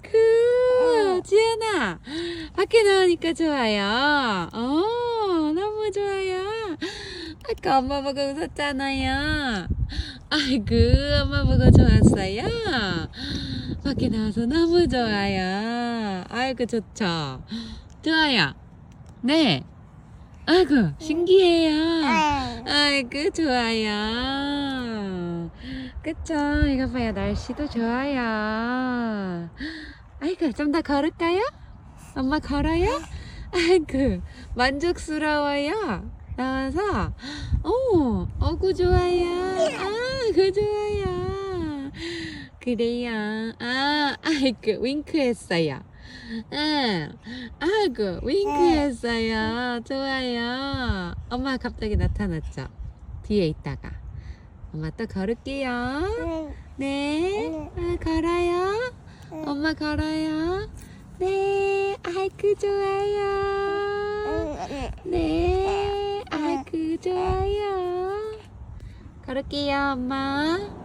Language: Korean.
그 지연아 밖에 나오니까 좋아요. 어 너무 좋아요. 아까 엄마 보고 웃었잖아요. 아이고 엄마 보고 좋았어요. 밖에 나와서 너무 좋아요. 아이고 좋죠. 좋아요. 네. 아이고 신기해요. 아이고 좋아요. 그쵸? 이거 봐요 날씨도 좋아요. 아이고 좀 더 걸을까요? 엄마 걸어요? 아이고 만족스러워요. 나와서 오, 어구 좋아요. 아그 좋아요. 그래요. 아, 아이고 윙크했어요. 응. 아이고 윙크했어요. 좋아요. 엄마 갑자기 나타났죠. 뒤에 있다가 엄마 또 걸을게요. 네. 엄마 걸어요. 네. 아이고 좋아요. 네. 아이고 좋아요. 걸을게요, 엄마.